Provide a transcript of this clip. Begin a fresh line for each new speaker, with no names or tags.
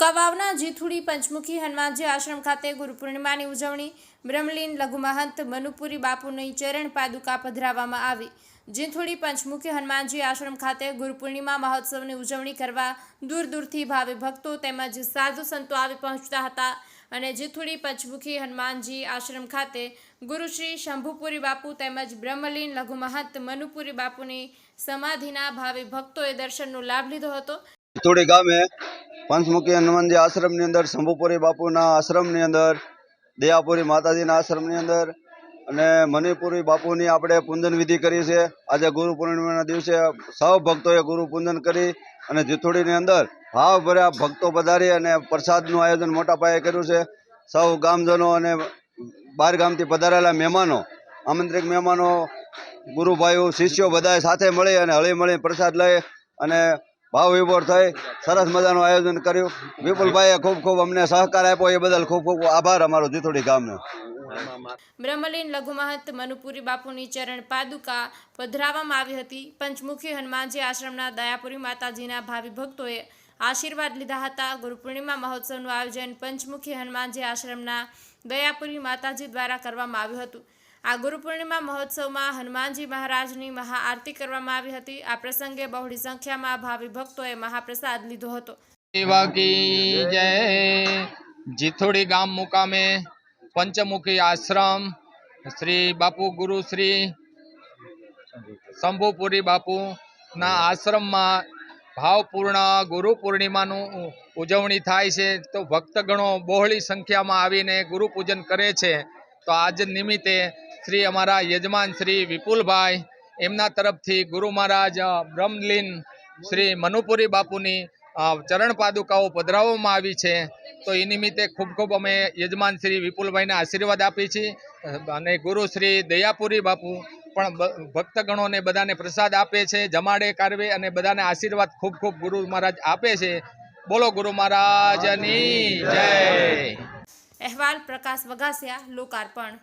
કુકાવાવના જીથુડી પંચમુખી હનુમાનજી આશ્રમ ખાતે ગુરુ પૂર્ણિમાની ઉજવણી. બ્રહ્મલીન લઘુમહંત મનુપુરી બાપુની ચરણ પાદુકા પધરાવવામાં આવી. જીથુડી પંચમુખી હનુમાનજી આશ્રમ ખાતે ગુરુ પૂર્ણિમા મહોત્સવની ઉજવણી કરવા દૂર દૂરથી ભાવે ભક્તો તેમજ સાધુ સંતો આવી પહોંચતા હતા અને જીથુડી પંચમુખી હનુમાનજી આશ્રમ ખાતે ગુરુશ્રી શંભુપુરી બાપુ તેમજ બ્રહ્મલીન લઘુમહંત મનુપુરી બાપુની સમાધિના ભાવે ભક્તોએ દર્શનનો લાભ લીધો હતો.
પંચમુખી હનુમાનજી આશ્રમની અંદર, શંભુપુરી બાપુના આશ્રમની અંદર, દયાપુરી માતાજીના આશ્રમની અંદર અને મણિપુરી બાપુની આપણે પૂજન વિધિ કરી છે. આજે ગુરુ પૂર્ણિમાના દિવસે સૌ ભક્તોએ ગુરુ પૂજન કરી અને જીથોડીની અંદર ભાવભર્યા ભક્તો પધારી અને પ્રસાદનું આયોજન મોટા પાયે કર્યું છે. સૌ ગામજનો અને બહાર ગામથી પધારેલા મહેમાનો, આમંત્રિત મહેમાનો, ગુરુભાઈઓ, શિષ્યો બધાએ સાથે મળી અને હળી મળી પ્રસાદ લઈ અને ભાવ વિભોર થઈ, સરસ મજાનું આયોજન કર્યું. વિપુલભાઈએ ખૂબ ખૂબ અમને સહકાર આપ્યો, એ બદલ ખૂબ ખૂબ આભાર અમારો જીથોડી ગામનો.
બ્રહ્મલીન લઘુમહંત મનુપુરી બાપુની ચરણ પાદુકા પધરાવવામાં આવી હતી. પંચમુખી હનુમાનજી આશ્રમના દયાપુરી માતાજીના ભાવિ ભક્તોએ આશીર્વાદ લીધા હતા. ગુરુપૂર્ણિમા મહોત્સવનું આયોજન પંચમુખી હનુમાનજી આશ્રમના દયાપુરી માતાજી દ્વારા કરવામાં આવ્યું હતું. આ ગુરુ પૂર્ણિમા મહોત્સવમાં હનુમાનજી મહારાજની મહાઆરતી કરવામાં આવી હતી. આ પ્રસંગે બહોળી સંખ્યામાં ભાવિ ભક્તોએ મહાપ્રસાદ લીધો હતો.
જીથોડી ગામ મુકામે પંચમુખી આશ્રમ શ્રી બાપુ ગુરુ શ્રી શંભુપુરી બાપુના આશ્રમમાં ભાવપૂર્ણ ગુરુ પૂર્ણિમાનું ઉજવણી થાય છે. તો ભક્તગણો બહોળી સંખ્યામાં આવીને ગુરુ પૂજન કરે છે. તો આજ નિમિત્તે શ્રી અમારા યજમાન શ્રી વિપુલભાઈ, એમના તરફથી ગુરુ મહારાજ બ્રહ્મલીન શ્રી મનુપુરી બાપુની ચરણ પાદુકાઓ પધરાવવામાં આવી છે. તો એ નિમિત્તે ખૂબ ખૂબ અમે યજમાન શ્રી વિપુલભાઈને આશીર્વાદ આપીએ છીએ. અને ગુરુ શ્રી દયાપુરી બાપુ પણ ભક્તગણોને બધાને પ્રસાદ આપે છે, જમાડે કારવે અને બધાને આશીર્વાદ ખૂબ ખૂબ ગુરુ મહારાજ આપે છે. બોલો ગુરુ મહારાજની જય.
અહેવાલ પ્રકાશ વગાસિયા, લોકાર્પણ.